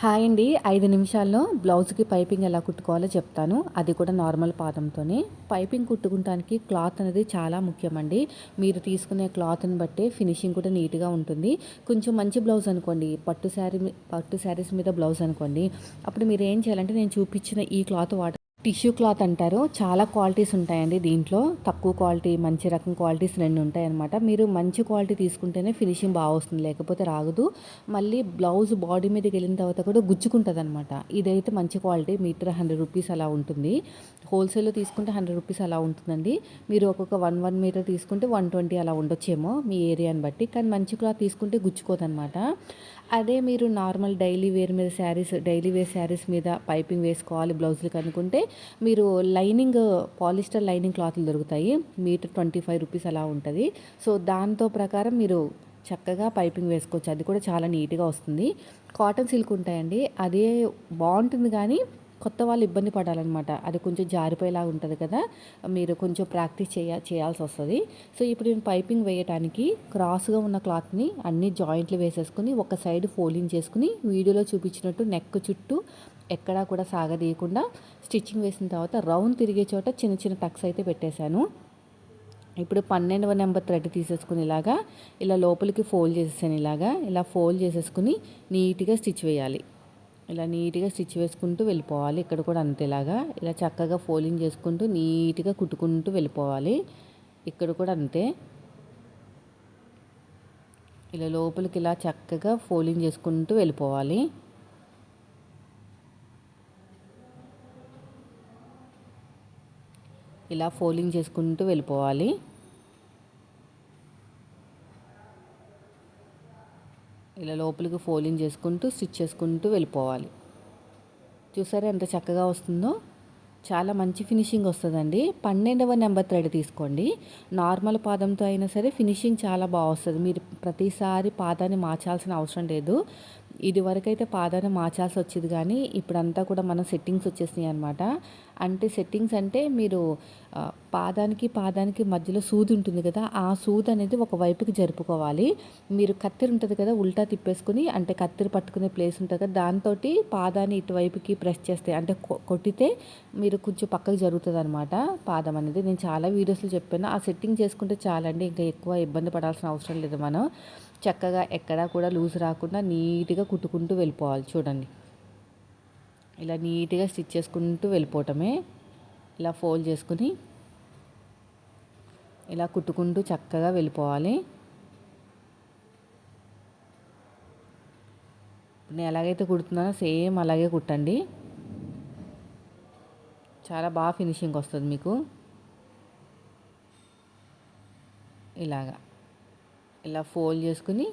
Hi అండి. ఐదు నిమిషాల్లో బ్లౌజ్కి పైపింగ్ ఎలా కుట్టుకోవాలో చెప్తాను. అది కూడా నార్మల్ పాదంతోనే. పైపింగ్ కుట్టుకుంటానికి క్లాత్ అనేది చాలా ముఖ్యమండి. మీరు తీసుకునే క్లాత్ని బట్టి ఫినిషింగ్ కూడా నీట్గా ఉంటుంది. కొంచెం మంచి బ్లౌజ్ అనుకోండి పట్టు శారీ పట్టు శారీస్ మీద బ్లౌజ్ అనుకోండి అప్పుడు మీరు ఏం చేయాలంటే నేను చూపించిన ఈ క్లాత్ వాటర్ టిష్యూ క్లాత్ అంటారు. చాలా క్వాలిటీస్ ఉంటాయండి దీంట్లో. తక్కువ క్వాలిటీ మంచి రకం క్వాలిటీస్ రెండు ఉంటాయన్నమాట. మీరు మంచి క్వాలిటీ తీసుకుంటేనే ఫినిషింగ్ బాగా వస్తుంది. లేకపోతే రాగదు. మళ్ళీ బ్లౌజ్ బాడీ మీదకి వెళ్ళిన తర్వాత కూడా గుచ్చుకుంటుంది అనమాట ఇదైతే మంచి క్వాలిటీ. మీటర్ హండ్రెడ్ రూపీస్ అలా ఉంటుంది. హోల్సేల్లో తీసుకుంటే హండ్రెడ్ రూపీస్ అలా ఉంటుందండి. మీరు ఒక్కొక్క వన్ వన్ మీటర్ తీసుకుంటే వన్ ట్వంటీ అలా ఉండొచ్చేమో మీ ఏరియాని బట్టి. కానీ మంచి క్లాత్ తీసుకుంటే గుచ్చుకోదనమాట అదే మీరు నార్మల్ డైలీ వేర్ మీద శారీస్ డైలీ వేర్ శారీస్ మీద పైపింగ్ వేసుకోవాలి బ్లౌజులకు కనుక్కుంటే మీరు లైనింగ్ పాలిస్టర్ లైనింగ్ క్లాత్లు దొరుకుతాయి. మీటర్ ట్వంటీ ఫైవ్ రూపీస్ అలా ఉంటుంది. సో దాంతో ప్రకారం మీరు చక్కగా పైపింగ్ వేసుకోవచ్చు. అది కూడా చాలా నీట్గా వస్తుంది. కాటన్ సిల్క్ ఉంటాయండి. అదే బాగుంటుంది కానీ కొత్త వాళ్ళు ఇబ్బంది పడాలన్నమాట. అది కొంచెం జారిపోయేలా ఉంటుంది కదా. మీరు కొంచెం ప్రాక్టీస్ చేయ చేయాల్సి వస్తుంది. సో ఇప్పుడు నేను పైపింగ్ వేయడానికి క్రాస్గా ఉన్న క్లాత్ని అన్ని జాయింట్లు వేసేసుకుని ఒక సైడ్ ఫోల్డింగ్ చేసుకుని వీడియోలో చూపించినట్టు నెక్ చుట్టూ ఎక్కడా కూడా సాగదీయకుండా స్టిచ్చింగ్ వేసిన తర్వాత రౌండ్ తిరిగే చోట చిన్న చిన్న టక్స్ అయితే పెట్టేశాను. ఇప్పుడు పన్నెండవ నెంబర్ థ్రెడ్ తీసేసుకుని ఇలాగా ఇలా లోపలికి ఫోల్డ్ చేసేసాను ఇలాగా ఇలా ఫోల్డ్ చేసేసుకుని నీట్గా స్టిచ్ వేయాలి. ఇలా నీట్గా స్టిచ్ వేసుకుంటూ వెళ్ళిపోవాలి. ఇక్కడ కూడా అంతేలాగా ఇలా చక్కగా ఫోల్డింగ్ చేసుకుంటూ నీట్గా కుట్టుకుంటూ వెళ్ళిపోవాలి. ఇక్కడ కూడా అంతే. ఇలా లోపలికి ఇలా చక్కగా ఫోల్డింగ్ చేసుకుంటూ వెళ్ళిపోవాలి. ఇలా ఫోల్డింగ్ చేసుకుంటూ వెళ్ళిపోవాలి. ఇలా లోపలికి ఫోల్డింగ్ చేసుకుంటూ స్టిచ్ చేసుకుంటూ వెళ్ళిపోవాలి. చూసారా ఎంత చక్కగా వస్తుందో? చాలా మంచి ఫినిషింగ్ వస్తుందండి. పన్నెండవ నెంబర్ థ్రెడ్ తీసుకోండి. నార్మల్ పాదంతో అయినా సరే ఫినిషింగ్ చాలా బాగా వస్తుంది. మీరు ప్రతిసారి పాదాన్ని మార్చాల్సిన అవసరం లేదు. ఇదివరకైతే పాదాన్ని మార్చాల్సి వచ్చేది కానీ ఇప్పుడంతా కూడా మనం సెట్టింగ్స్ వచ్చేసినాయి అనమాట అంటే సెట్టింగ్స్ అంటే మీరు పాదానికి పాదానికి మధ్యలో సూది ఉంటుంది కదా ఆ సూది అనేది ఒక వైపుకి జరుపుకోవాలి. మీరు కత్తిరి ఉంటుంది కదా ఉల్టా తిప్పేసుకుని అంటే కత్తిరి పట్టుకునే ప్లేస్ ఉంటుంది కదా దాంతో పాదాన్ని ఇటువైపుకి ప్రెస్ చేస్తే అంటే కొట్టితే మీరు కొంచెం పక్కకి జరుగుతుంది అనమాట పాదం అనేది. నేను చాలా వీడియోస్లో చెప్పాను. ఆ సెట్టింగ్ చేసుకుంటే చాలండి ఇంకా ఎక్కువ ఇబ్బంది పడాల్సిన అవసరం లేదు మనం. చక్కగా ఎక్కడా కూడా లూజ్ రాకుండా నీట్గా కుట్టుకుంటూ వెళ్ళిపోవాలి చూడండి. ఇలా నీట్గా స్టిచ్ చేసుకుంటూ వెళ్ళిపోవటమే. ఇలా ఫోల్డ్ చేసుకుని ఇలా కుట్టుకుంటూ చక్కగా వెళ్ళిపోవాలి. నేను ఎలాగైతే కుడుతున్నానో సేమ్ అలాగే కుట్టండి. చాలా బాగా ఫినిషింగ్ వస్తుంది మీకు. ఇలాగా. ఇలా ఫోల్డ్ చేసుకుని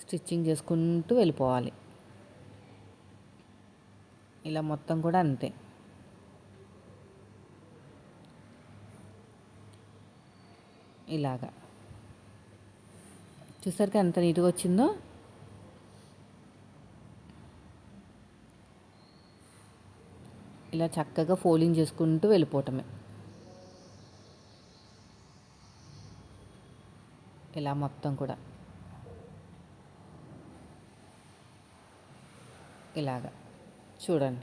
స్టిచ్చింగ్ చేసుకుంటూ వెళ్ళిపోవాలి. ఇలా మొత్తం కూడా అంతే. ఇలాగా. చూసరికి ఎంత నీట్గా వచ్చిందో? ఇలా చక్కగా ఫోల్డింగ్ చేసుకుంటూ వెళ్ళిపోవటమే. ఇలా మొత్తం కూడా. ఇలాగా. చూడండి.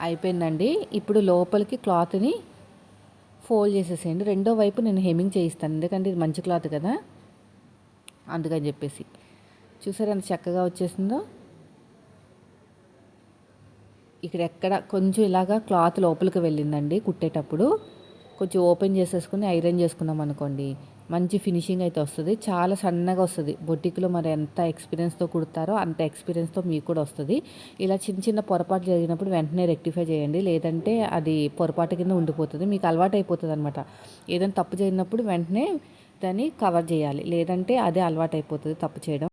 అయిపోయిందండి. ఇప్పుడు లోపలికి క్లాత్ని ఫోల్డ్ చేసేసేయండి. రెండో వైపు నేను హెమింగ్ చేయిస్తాను. ఎందుకంటే ఇది మంచి క్లాత్ కదా. అందుకని చెప్పేసి. చూసారు ఎంత చక్కగా వచ్చేసిందో? ఇక్కడ ఎక్కడ కొంచెం ఇలాగా క్లాత్ లోపలికి వెళ్ళిందండి కుట్టేటప్పుడు. కొంచెం ఓపెన్ చేసేసుకుని ఐరన్ చేసుకున్నాం అనుకోండి మంచి ఫినిషింగ్ అయితే వస్తుంది. చాలా సన్నగా వస్తుంది. బొటిక్లో మరి ఎంత ఎక్స్పీరియన్స్తో కుడతారో అంత ఎక్స్పీరియన్స్తో మీకు కూడా వస్తుంది. ఇలా చిన్న చిన్న పొరపాటు జరిగినప్పుడు వెంటనే రెక్టిఫై చేయండి. లేదంటే అది పొరపాటు కింద ఉండిపోతుంది. మీకు అలవాటు అయిపోతుంది అనమాట ఏదైనా తప్పు జరిగినప్పుడు వెంటనే దాన్ని కవర్ చేయాలి. లేదంటే అదే అలవాటు అయిపోతుంది తప్పు చేయడం.